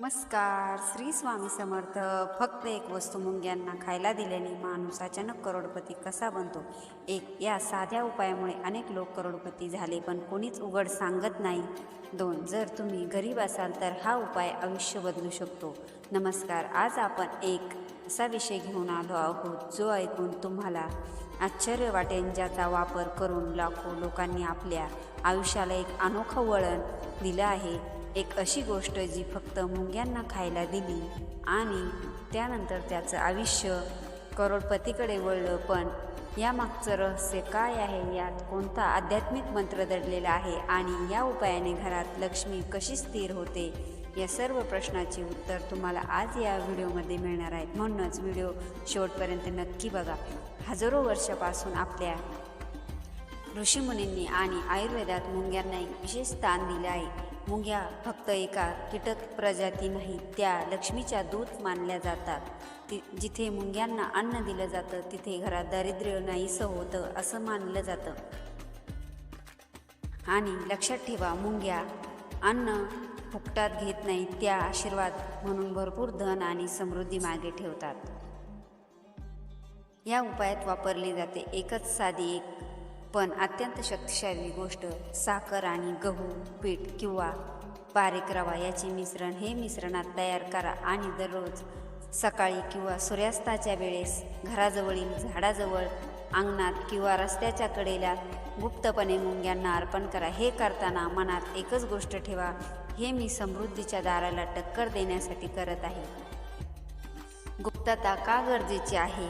नमस्कार. श्री स्वामी समर्थ. फक्त एक वस्तू मुंग्यांना खायला दिल्याने माणूस अचानक करोडपती कसा बनतो? एक या साध्या उपायामुळे अनेक लोक करोडपती झाले पण कोणीच उघड सांगत नाही. दोन जर तुम्ही गरीब असाल तर हा उपाय आयुष्य बदलू शकतो. नमस्कार. आज आपण एक असा विषय घेऊन आलो आहोत जो ऐकून तुम्हाला आश्चर्य वाटेल ज्याचा वापर करून लाखो लोकांनी आपल्या आयुष्याला एक अनोखं वळण दिलं आहे. एक अशी गोष्ट जी फक्त मुंग्यांना खायला दिली आणि त्यानंतर त्याचं आयुष्य करोडपतीकडे वळलं पण यामागचं रहस्य काय आहे? यात कोणता आध्यात्मिक मंत्र दडलेला आहे? आणि या उपायाने घरात लक्ष्मी कशी स्थिर होते? या सर्व प्रश्नाची उत्तर तुम्हाला आज या व्हिडिओमध्ये मिळणार आहेत म्हणूनच व्हिडिओ शेवटपर्यंत नक्की बघा. हजारो वर्षापासून आपल्या ऋषीमुनींनी आणि आयुर्वेदात मुंग्यांना एक विशेष स्थान दिले आहे. मुंग्या फक्त एका कीटक प्रजाती नाहीत त्या लक्ष्मीच्या दूत मानल्या जातात. ति जिथे मुंग्यांना अन्न दिलं जातं तिथे घरात दारिद्र्य नाहीसं होतं असं मानलं जातं. आणि लक्षात ठेवा मुंग्या अन्न फुकटात घेत नाहीत त्या आशीर्वाद म्हणून भरपूर धन आणि समृद्धी मागे ठेवतात. या उपायात वापरली जाते. एकच साधी एक पण अत्यंत शक्तिशाली गोष्ट साखर आणि गहू पीठ किंवा बारीक रवा याचे मिश्रण हे मिश्रणात तयार करा आणि दररोज सकाळी किंवा सूर्यास्ताच्या वेळेस घराजवळील झाडाजवळ अंगणात किंवा रस्त्याच्या कडेला गुप्तपणे मुंग्यांना अर्पण करा. हे करताना मनात एकच गोष्ट ठेवा हे मी समृद्धीच्या दाराला टक्कर देण्यासाठी करत आहे. गुप्तता का गरजेची आहे?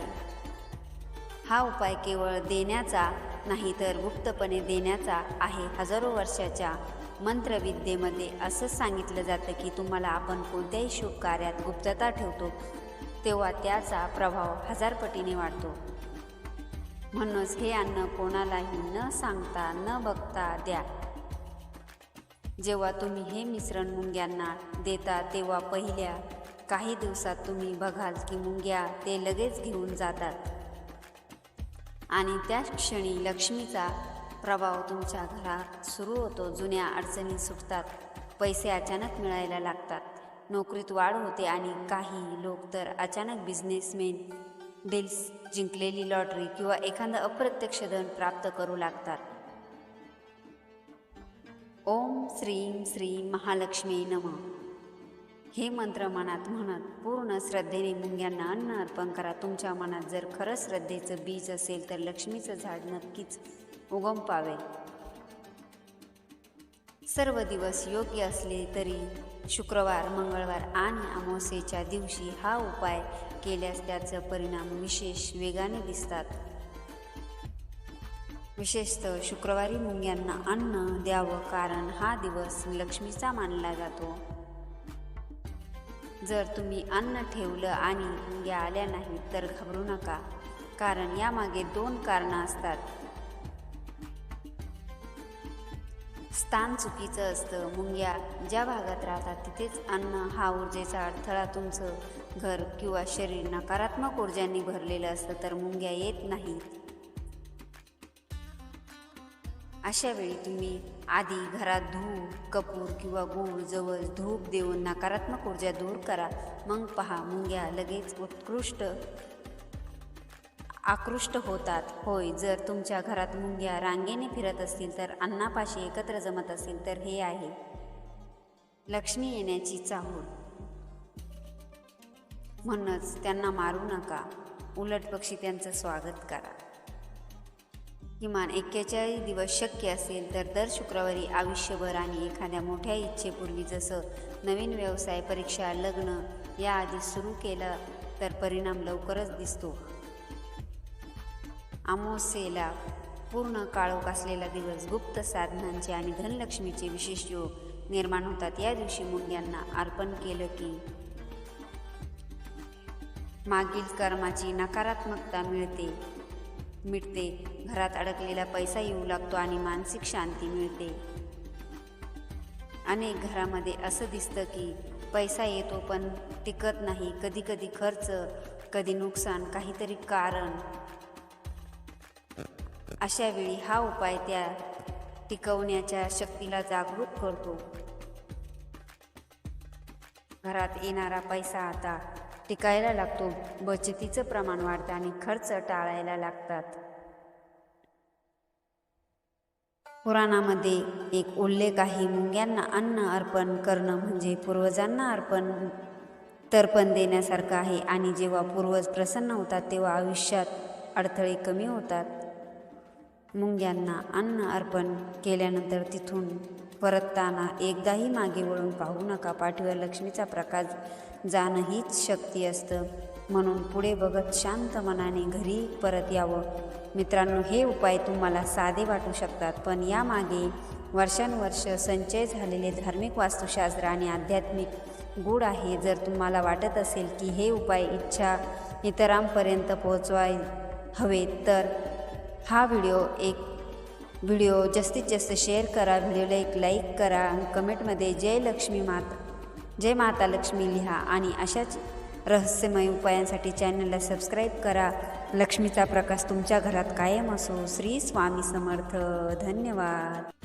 हा उपाय केवळ देण्याचा नाही तर गुप्तपणे देण्याचा आहे हजारो वर्षाच्या मंत्रविद्येमध्ये. असंच सांगितलं जातं की तुम्हाला आपण कोणत्याही शुभ कार्यात गुप्तता ठेवतो तेव्हा त्याचा प्रभाव हजारपटीने वाढतो. म्हणूनच हे अन्न कोणालाही न सांगता न बघता द्या. जेव्हा तुम्ही हे मिश्रण मुंग्यांना देता तेव्हा पहिल्या काही दिवसात तुम्ही बघाल की मुंग्या ते लगेच घेऊन जातात. आणि त्याच क्षणी लक्ष्मीचा प्रभाव तुमच्या घरात सुरू होतो. जुन्या अडचणी सुटतात. पैसे अचानक मिळायला लागतात. नोकरीत वाढ होते आणि काही लोक तर अचानक बिझनेसमेन डील्स जिंकलेली लॉटरी किंवा एखादं अप्रत्यक्ष धन प्राप्त करू लागतात. ओम श्रीं श्री महालक्ष्मी नमः. हे मंत्र मनात म्हणत पूर्ण श्रद्धेने मुंग्यांना अन्न अर्पण करा. तुमच्या मनात जर खरंच श्रद्धेचं बीज असेल तर लक्ष्मीचं झाड नक्कीच उगम पावेल. सर्व दिवस योग्य असले तरी शुक्रवार मंगळवार आणि अमावस्येच्या दिवशी हा उपाय केल्यास त्याचं परिणाम विशेष वेगाने दिसतात. विशेषतः शुक्रवारी मुंग्यांना अन्न द्यावं कारण हा दिवस लक्ष्मीचा मानला जातो. जर तुम्ही अन्न ठेवलं आणि मुंग्या आल्या नाहीत तर घाबरू नका कारण यामागे दोन कारणं असतात. स्थान चुकीचं असतं मुंग्या ज्या भागात राहतात तिथेच अन्न हा ऊर्जेचा अडथळा तुमचं घर किंवा शरीर नकारात्मक ऊर्जांनी भरलेलं असतं तर मुंग्या येत नाहीत. अशा वेळी तुम्ही आधी घरात धूप कपूर किंवा गूळ जवळ धूप देऊन नकारात्मक ऊर्जा दूर करा. मग पहा मुंग्या लगेच उत्कृष्ट आकृष्ट होतात. होय जर तुमच्या घरात मुंग्या रांगेने फिरत असतील तर अन्नापाशी एकत्र जमत असेल तर हे आहे. लक्ष्मी येण्याची चाहूल. म्हणूनच त्यांना मारू नका. उलट पक्षी त्यांचं स्वागत करा. किमान एक्केचाळीस दिवस शक्य असेल तर दर शुक्रवारी आयुष्यभर आणि एखाद्या मोठ्या इच्छेपूर्वी जसं नवीन व्यवसाय परीक्षा लग्न याआधी सुरू केलं तर परिणाम लवकरच दिसतो. अमावस्येला पूर्ण काळोख असलेला दिवस गुप्त साधनांचे आणि धनलक्ष्मीचे विशेष योग निर्माण होतात. या दिवशी मुंग्यांना अर्पण केलं की मागील कर्माची नकारात्मकता मिळते. मिटते घरात अडकलेला पैसा येऊ लागतो आणि मानसिक शांती मिळते. अनेक घरामध्ये असं दिसतं की पैसा येतो पण टिकत नाही. कधी कधी खर्च कधी नुकसान काहीतरी कारण. अशा वेळी हा उपाय त्या टिकवण्याच्या शक्तीला जागृत करतो. घरात येणारा पैसा आता टिकायला लागतो. बचतीचं प्रमाण वाढतं आणि खर्च टाळायला लागतात. पुराणामध्ये एक उल्लेख आहे मुंग्यांना अन्न अर्पण करणं म्हणजे पूर्वजांना अर्पण तर्पण देण्यासारखं आहे आणि जेव्हा पूर्वज प्रसन्न होतात तेव्हा आयुष्यात अडथळे कमी होतात. मुंग्यांना अन्न अर्पण केल्यानंतर तिथून परतताना एकदाही मागे वळून पाहू नका. पाठीवर लक्ष्मीचा प्रकाश जाणं हीच शक्ती असतं. म्हणून पुढे बघत शांत मनाने घरी परत यावं. मित्रांनो हे उपाय तुम्हाला साधे वाटू शकतात पण यामागे वर्षानुवर्ष संचय झालेले धार्मिक वास्तुशास्त्र आणि आध्यात्मिक गुण आहे. जर तुम्हाला वाटत असेल की हे उपाय इच्छा इतरांपर्यंत पोहोचवाय हवे तर हा व्हिडिओ एक व्हिडिओ जास्तीत जास्त शेअर करा व्हिडिओला एक लाईक करा आणि कमेंटमध्ये जय लक्ष्मी माता जय माता लक्ष्मी लिहा आणि अशाच रहस्यमय उपायांसाठी चॅनलला सबस्क्राईब करा. लक्ष्मीचा प्रकाश तुमच्या घरात कायम असो. श्री स्वामी समर्थ. धन्यवाद.